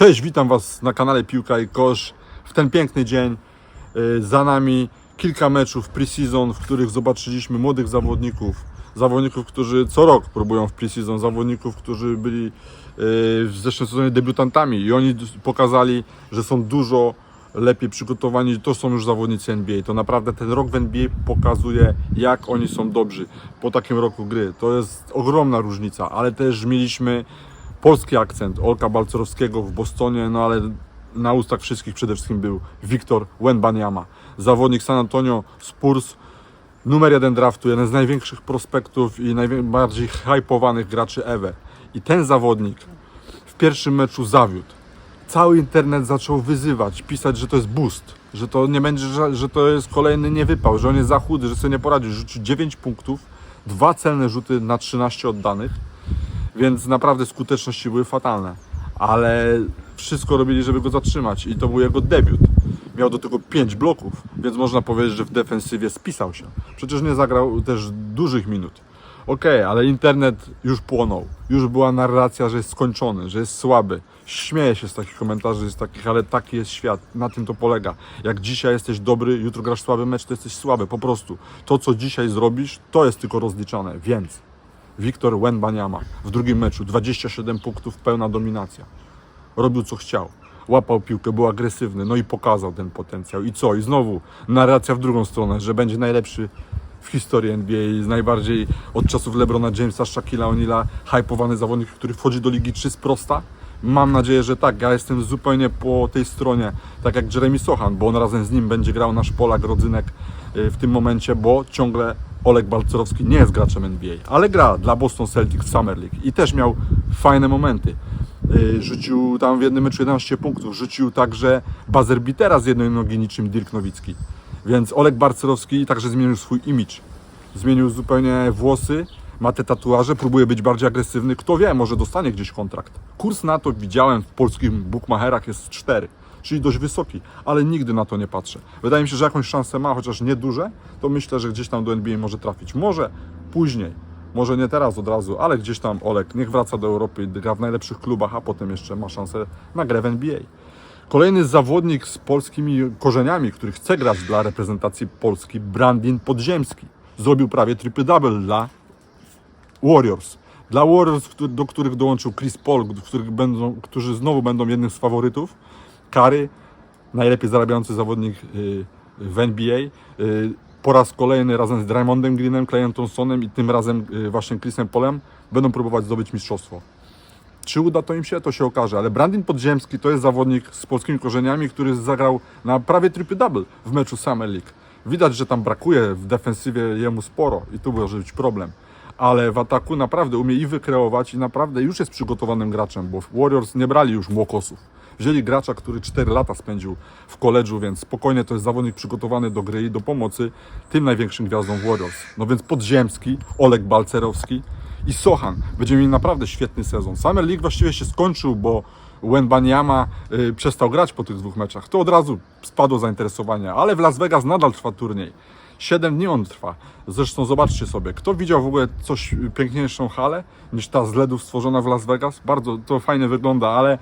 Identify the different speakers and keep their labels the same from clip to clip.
Speaker 1: Cześć, witam Was na kanale Piłka i Kosz. W ten piękny dzień y, za nami kilka meczów pre-season, w których zobaczyliśmy młodych zawodników. Zawodników, którzy co rok próbują w pre-season, zawodników, którzy byli y, w zeszłym sezonie debiutantami i oni pokazali, że są dużo lepiej przygotowani. To są już zawodnicy NBA. To naprawdę ten rok w NBA pokazuje, jak oni są dobrzy po takim roku gry. To jest ogromna różnica, ale też mieliśmy polski akcent Olka Balcerowskiego w Bostonie, no ale na ustach wszystkich przede wszystkim był Wiktor Wenbanyama, zawodnik San Antonio Spurs, numer jeden draftu, jeden z największych prospektów i najbardziej hypowanych graczy ever. I ten zawodnik w pierwszym meczu zawiódł. Cały internet zaczął wyzywać, pisać, że to jest boost, że to nie będzie, że, to jest kolejny niewypał, że on jest za chudy, że sobie nie poradził. Rzucił 9 punktów, dwa celne rzuty na 13 oddanych więc naprawdę skuteczności były fatalne. Ale wszystko robili, żeby go zatrzymać i to był jego debiut. Miał do tego 5 bloków, więc można powiedzieć, że w defensywie spisał się. Przecież nie zagrał też dużych minut. Okej, ale internet już płonął. Już była narracja, że jest skończony, że jest słaby. Śmieję się z takich komentarzy, z takich, ale taki jest świat. Na tym to polega. Jak dzisiaj jesteś dobry, jutro grasz słaby mecz, to jesteś słaby. Po prostu. To, co dzisiaj zrobisz, to jest tylko rozliczane. Więc Wiktor Wenbanyama w drugim meczu 27 punktów, pełna dominacja. Robił co chciał. Łapał piłkę, był agresywny, no i pokazał ten potencjał. I co? I znowu narracja w drugą stronę, że będzie najlepszy w historii NBA, z najbardziej od czasów LeBrona Jamesa, Shaquilla O'Neala, hypowany zawodnik, który wchodzi do ligi 3 z prosta. Mam nadzieję, że tak. Ja jestem zupełnie po tej stronie, tak jak Jeremy Sochan, bo on razem z nim będzie grał nasz Polak, rodzynek y, w tym momencie, bo ciągle Olek Balcerowski nie jest graczem NBA, ale gra dla Boston Celtics w Summer League i też miał fajne momenty. Y, Rzucił tam w jednym meczu 11 punktów, rzucił także buzzer beatera z jednej nogi niczym Dirk Nowicki. Więc Olek Balcerowski także zmienił swój image. Zmienił zupełnie włosy, ma te tatuaże, próbuje być bardziej agresywny. Kto wie, może dostanie gdzieś kontrakt. Kurs na to widziałem w polskich bookmacherach jest 4, czyli dość wysoki, ale nigdy na to nie patrzę. Wydaje mi się, że jakąś szansę ma, chociaż nie duże, to myślę, że gdzieś tam do NBA może trafić. Może później, może nie teraz od razu, ale gdzieś tam Olek niech wraca do Europy gra w najlepszych klubach, a potem jeszcze ma szansę na grę w NBA. Kolejny zawodnik z polskimi korzeniami, który chce grać dla reprezentacji Polski, Brandin Podziemski. Zrobił prawie triple-double dla Warriors. Dla Warriors, do których dołączył Chris Paul, których będą, którzy znowu będą jednym z faworytów. Kary, najlepiej zarabiający zawodnik y, w NBA. y, Po raz kolejny razem z Draymondem Greenem, Clayem Thompsonem i tym razem y, właśnie Chrisem Polem będą próbować zdobyć mistrzostwo. Czy uda to im się, to się okaże, ale Brandin Podziemski to jest zawodnik z polskimi korzeniami, który zagrał na prawie triple-double w meczu Summer League. Widać, że tam brakuje w defensywie jemu sporo i tu może być problem. Ale w ataku naprawdę umie i wykreować i naprawdę już jest przygotowanym graczem, bo Warriors nie brali już młokosów. Wzięli gracza, który 4 lata spędził w koledżu, więc spokojnie to jest zawodnik przygotowany do gry i do pomocy tym największym gwiazdom Warriors. No więc Podziemski, Olek Balcerowski, i Sochan. Będziemy mieli naprawdę świetny sezon. Summer League właściwie się skończył, bo Wenbanyama y, przestał grać po tych dwóch meczach. To od razu spadło zainteresowanie, ale w Las Vegas nadal trwa turniej. 7 dni on trwa. Zresztą zobaczcie sobie, kto widział w ogóle coś piękniejszą halę niż ta z LEDów stworzona w Las Vegas? Bardzo to fajnie wygląda, ale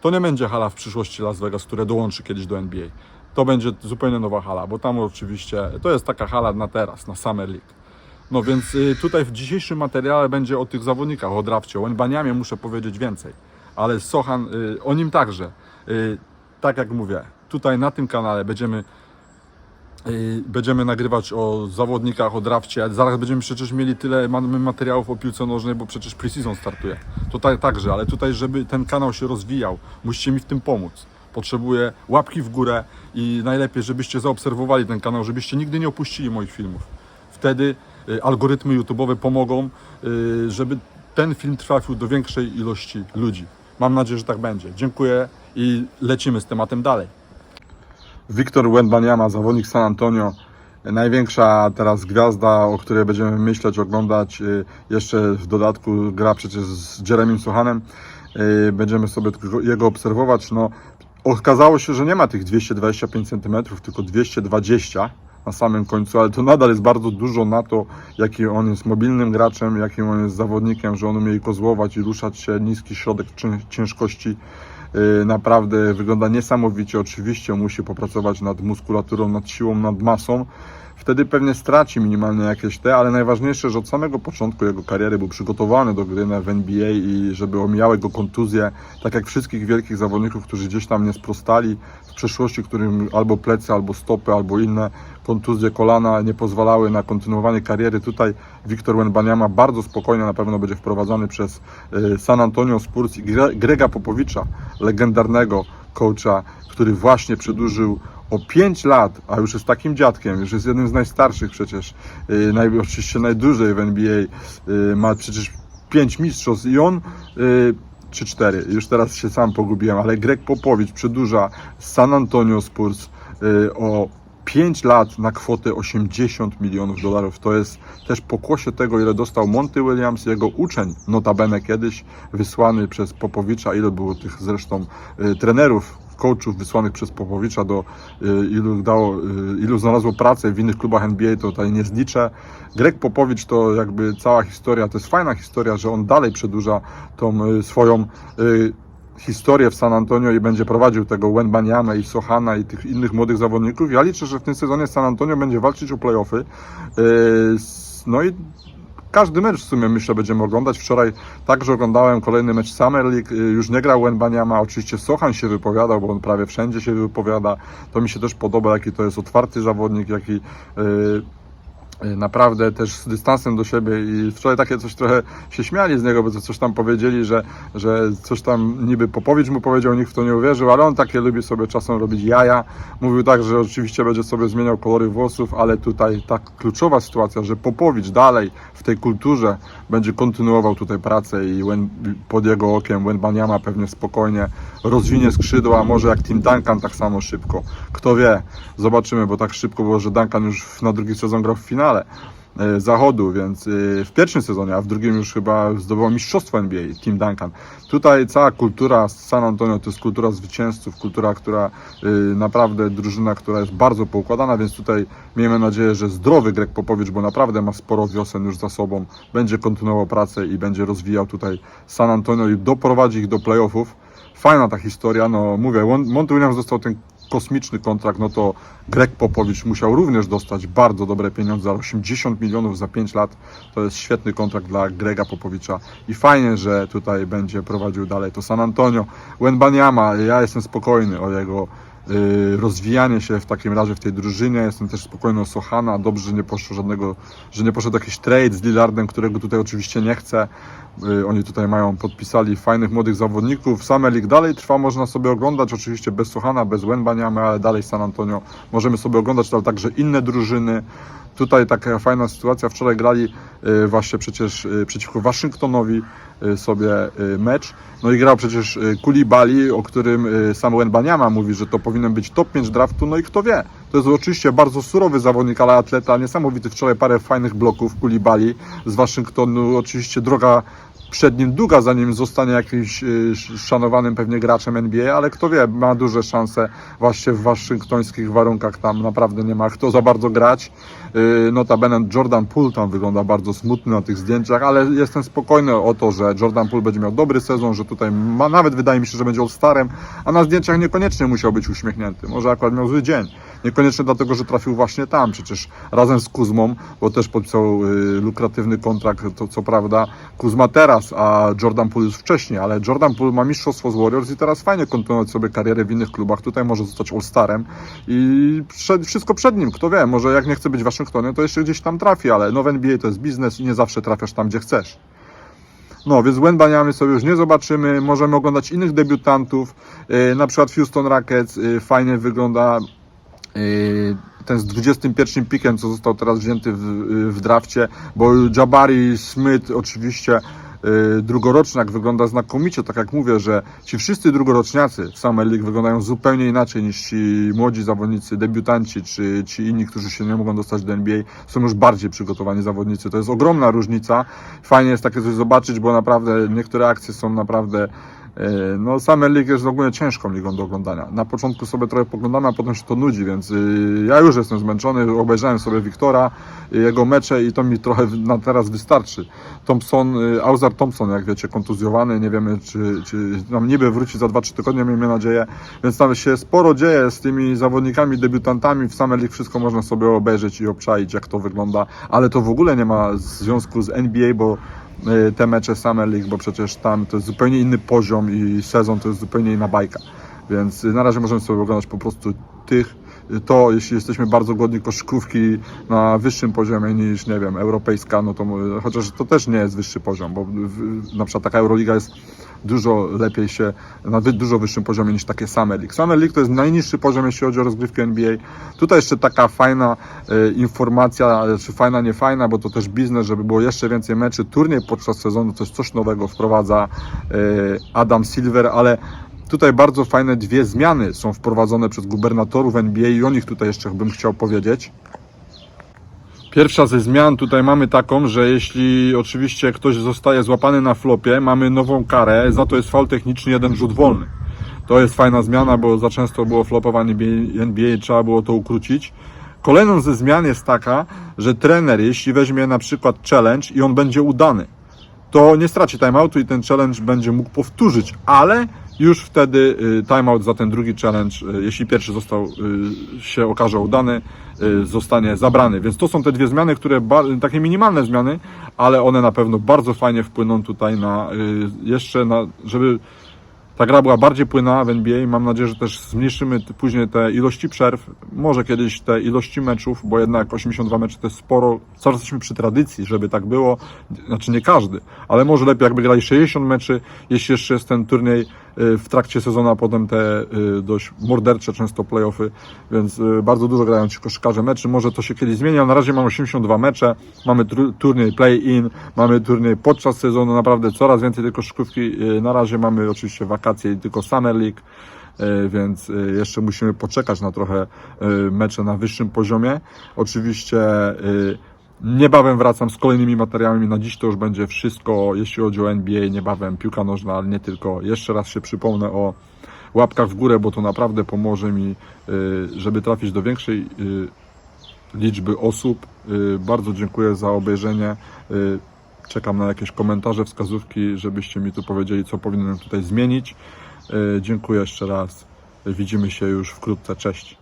Speaker 1: to nie będzie hala w przyszłości Las Vegas, które dołączy kiedyś do NBA. To będzie zupełnie nowa hala, bo tam oczywiście to jest taka hala na teraz, na Summer League. No więc y, tutaj w dzisiejszym materiale będzie o tych zawodnikach, o drafcie, o Enbaniamie muszę powiedzieć więcej. Ale Sochan, y, o nim także. Y, Tak jak mówię, tutaj na tym kanale będziemy będziemy nagrywać o zawodnikach, o drafcie. Zaraz będziemy przecież mieli tyle mamy materiałów o piłce nożnej, bo przecież preseason startuje. To tak, także, ale tutaj, żeby ten kanał się rozwijał, musicie mi w tym pomóc. Potrzebuję łapki w górę i najlepiej, żebyście zaobserwowali ten kanał, żebyście nigdy nie opuścili moich filmów. Wtedy y, algorytmy YouTube'owe pomogą, y, żeby ten film trafił do większej ilości ludzi. Mam nadzieję, że tak będzie. Dziękuję i lecimy z tematem dalej. Wiktor Wenbanyama, zawodnik San Antonio. Największa teraz gwiazda, o której będziemy myśleć, oglądać. y, Jeszcze w dodatku gra przecież z Jeremym Sochanem. Y, Będziemy sobie jego obserwować. No, okazało się, że nie ma tych 225 cm, tylko 220 na samym końcu, ale to nadal jest bardzo dużo na to, jaki on jest mobilnym graczem, jakim on jest zawodnikiem, że on umie kozłować i ruszać się, niski środek cię- ciężkości naprawdę wygląda niesamowicie. Oczywiście musi popracować nad muskulaturą, nad siłą, nad masą. Wtedy pewnie straci minimalnie jakieś te, ale najważniejsze, że od samego początku jego kariery był przygotowany do gry w NBA i żeby omijały go kontuzje, tak jak wszystkich wielkich zawodników, którzy gdzieś tam nie sprostali w przeszłości, którym albo plecy, albo stopy, albo inne kontuzje kolana nie pozwalały na kontynuowanie kariery. Tutaj Wiktor Wembanyama bardzo spokojnie na pewno będzie wprowadzany przez y, San Antonio Spurs i Gre- Grega Popowicza, legendarnego coacha, który właśnie przedłużył o 5 lat, a już jest takim dziadkiem, już jest jednym z najstarszych przecież, yy, naj, oczywiście najdłużej w NBA, yy, ma przecież 5 mistrzostw i on, yy, czy 4, już teraz się sam pogubiłem, ale Greg Popowicz przedłuża San Antonio Spurs yy, o 5 lat na kwotę 80 milionów dolarów. To jest też pokłosie tego, ile dostał Monty Williams, jego uczeń, notabene kiedyś, wysłany przez Popowicza, ile było tych zresztą y, trenerów, coachów wysłanych przez Popowicza, do y, ilu, dało, y, ilu znalazło pracę w innych klubach NBA, to tutaj nie zliczę. Greg Popowicz to jakby cała historia, to jest fajna historia, że on dalej przedłuża tą y, swoją historię w San Antonio i będzie prowadził tego Wenbaniamę i Sohana i tych innych młodych zawodników. Ja liczę, że w tym sezonie San Antonio będzie walczyć o playoffy. No i każdy mecz w sumie myślę będziemy oglądać. Wczoraj także oglądałem kolejny mecz Summer League. Yy, Już nie grał Wenbaniama. Oczywiście Sohan się wypowiadał, bo on prawie wszędzie się wypowiada. To mi się też podoba, jaki to jest otwarty zawodnik, jaki yy, naprawdę też z dystansem do siebie i wczoraj takie coś trochę się śmiali z niego, bo coś tam powiedzieli, że, że coś tam niby Popowicz mu powiedział, nikt w to nie uwierzył, ale on takie lubi sobie czasem robić jaja. Mówił tak, że oczywiście będzie sobie zmieniał kolory włosów, ale tutaj ta kluczowa sytuacja, że Popowicz dalej w tej kulturze będzie kontynuował tutaj pracę i pod jego okiem Wenbaniama pewnie spokojnie rozwinie skrzydła, może jak Tim Duncan tak samo szybko. Kto wie, zobaczymy, bo tak szybko było, że Duncan już na drugi sezon grał w finale e, zachodu, więc e, w pierwszym sezonie, a w drugim już chyba zdobył mistrzostwo NBA, Tim Duncan. Tutaj cała kultura San Antonio to jest kultura zwycięzców, kultura, która e, naprawdę drużyna, która jest bardzo poukładana, więc tutaj miejmy nadzieję, że zdrowy Greg Popowicz, bo naprawdę ma sporo wiosen już za sobą, będzie kontynuował pracę i będzie rozwijał tutaj San Antonio i doprowadzi ich do playoffów. Fajna ta historia, no mówię, Mon- Monty Williams dostał ten kosmiczny kontrakt, no to Greg Popowicz musiał również dostać bardzo dobre pieniądze, 80 milionów za 5 lat. To jest świetny kontrakt dla Grega Popowicza i fajnie, że tutaj będzie prowadził dalej to San Antonio. Wenbaniama, ja jestem spokojny o jego rozwijanie się w takim razie w tej drużynie. Jestem też spokojny o. Dobrze, że nie poszło żadnego, że nie poszedł jakiś trade z Lillardem, którego tutaj oczywiście nie chcę. Y, Oni tutaj mają, podpisali fajnych młodych zawodników. Summer League dalej trwa, można sobie oglądać, oczywiście bez Sohana, bez Wenbaniamy, ale dalej San Antonio możemy sobie oglądać, ale także inne drużyny. Tutaj taka fajna sytuacja, wczoraj grali y, właśnie przecież y, przeciwko Waszyngtonowi y, sobie y, mecz. No i grał przecież y, Kulibali, o którym y, sam Wenbaniama mówi, że to powinien być top 5 draftu, no i kto wie. To jest oczywiście bardzo surowy zawodnik, ale atleta, niesamowity. Wczoraj parę fajnych bloków Kulibali z Waszyngtonu. Oczywiście droga przed nim długa, zanim zostanie jakimś y, szanowanym pewnie graczem NBA, ale kto wie, ma duże szanse właśnie w waszyngtońskich warunkach, tam naprawdę nie ma kto za bardzo grać. Y, Notabene Jordan Poole tam wygląda bardzo smutny na tych zdjęciach, ale jestem spokojny o to, że Jordan Poole będzie miał dobry sezon, że tutaj ma, nawet wydaje mi się, że będzie All-Starem, a na zdjęciach niekoniecznie musiał być uśmiechnięty. Może akurat miał zły dzień. Niekoniecznie dlatego, że trafił właśnie tam, przecież razem z Kuzmą, bo też podpisał y, lukratywny kontrakt, to co prawda Kuzma teraz, a Jordan Poole już wcześniej, ale Jordan Poole ma mistrzostwo z Warriors i teraz fajnie kontynuować sobie karierę w innych klubach. Tutaj może zostać All-Starem i przed, wszystko przed nim, kto wie, może jak nie chce być w Waszyngtonie, to jeszcze gdzieś tam trafi, ale no w NBA to jest biznes i nie zawsze trafiasz tam, gdzie chcesz. No, więc Wembaniamy sobie już nie zobaczymy. Możemy oglądać innych debiutantów, yy, na przykład Houston Rockets. Yy, fajnie wygląda yy, ten z 21 pikiem, co został teraz wzięty w, w drafcie, bo Jabari Smith oczywiście drugoroczniak wygląda znakomicie, tak jak mówię, że ci wszyscy drugoroczniacy w Summer League wyglądają zupełnie inaczej niż ci młodzi zawodnicy, debiutanci, czy ci inni, którzy się nie mogą dostać do NBA, są już bardziej przygotowani zawodnicy. To jest ogromna różnica. Fajnie jest takie coś zobaczyć, bo naprawdę niektóre akcje są naprawdę No, Summer League jest ogólnie ciężką ligą do oglądania. Na początku sobie trochę poglądamy, a potem się to nudzi, więc y, ja już jestem zmęczony. Obejrzałem sobie Wiktora, y, jego mecze i to mi trochę na teraz wystarczy. Thompson, y, Auzar Thompson, jak wiecie, kontuzjowany, nie wiemy czy, czy nam niby wróci za 2-3 tygodnie, miejmy nadzieję. Więc tam się sporo dzieje z tymi zawodnikami, debiutantami. W Summer League wszystko można sobie obejrzeć i obczaić, jak to wygląda. Ale to w ogóle nie ma związku z NBA, bo te mecze Summer League, bo przecież tam to jest zupełnie inny poziom i sezon to jest zupełnie inna bajka. Więc y, na razie możemy sobie oglądać po prostu tych, y, to jeśli jesteśmy bardzo godni koszykówki na wyższym poziomie niż, nie wiem, europejska, no to y, chociaż to też nie jest wyższy poziom, bo w- na przykład taka Euroliga jest dużo lepiej się, na dużo wyższym poziomie niż takie Summer League. Summer League to jest najniższy poziom, jeśli chodzi o rozgrywkę NBA. Tutaj jeszcze taka fajna e, informacja, czy fajna, nie fajna, bo to też biznes, żeby było jeszcze więcej meczy. Turniej podczas sezonu to jest coś nowego, wprowadza e, Adam Silver, ale Tutaj bardzo fajne dwie zmiany są wprowadzone przez gubernatorów NBA i o nich tutaj jeszcze bym chciał powiedzieć. Pierwsza ze zmian tutaj mamy taką, że jeśli oczywiście ktoś zostaje złapany na flopie, mamy nową karę, za to jest faul techniczny, jeden rzut wolny. To jest fajna zmiana, bo za często było flopowanie NBA trzeba było to ukrócić. Kolejną ze zmian jest taka, że trener, jeśli weźmie na przykład challenge i on będzie udany, to nie straci timeoutu i ten challenge będzie mógł powtórzyć, ale już wtedy y, timeout za ten drugi challenge, y, jeśli pierwszy został, y, się okaże udany, zostanie zabrany. Więc to są te dwie zmiany, które takie minimalne zmiany, ale one na pewno bardzo fajnie wpłyną tutaj na jeszcze na, żeby ta gra była bardziej płynna w NBA. Mam nadzieję, że też zmniejszymy później te ilości przerw, może kiedyś te ilości meczów, bo jednak 82 mecze to jest sporo. Cały jesteśmy przy tradycji, żeby tak było. Znaczy nie każdy, ale może lepiej jakby grali 60 meczy, jeśli jeszcze jest ten turniej w trakcie sezonu, a potem te y, dość mordercze często playoffy, więc y, bardzo dużo grają ci koszykarze meczy. Może to się kiedyś zmieni, a na razie mamy 82 mecze, mamy turniej play-in, mamy turniej podczas sezonu, naprawdę coraz więcej tej koszykówki. Y, Na razie mamy oczywiście wakacje i tylko Summer League. y, Więc y, jeszcze musimy poczekać na trochę y, mecze na wyższym poziomie. Oczywiście y, Niebawem wracam z kolejnymi materiałami. Na dziś to już będzie wszystko, jeśli chodzi o NBA. Niebawem piłka nożna, ale nie tylko. Jeszcze raz się przypomnę o łapkach w górę, bo to naprawdę pomoże mi, y, żeby trafić do większej y, liczby osób. Y, Bardzo dziękuję za obejrzenie. Czekam na jakieś komentarze, wskazówki, żebyście mi tu powiedzieli, co powinienem tutaj zmienić. Dziękuję jeszcze raz. Widzimy się już wkrótce. Cześć.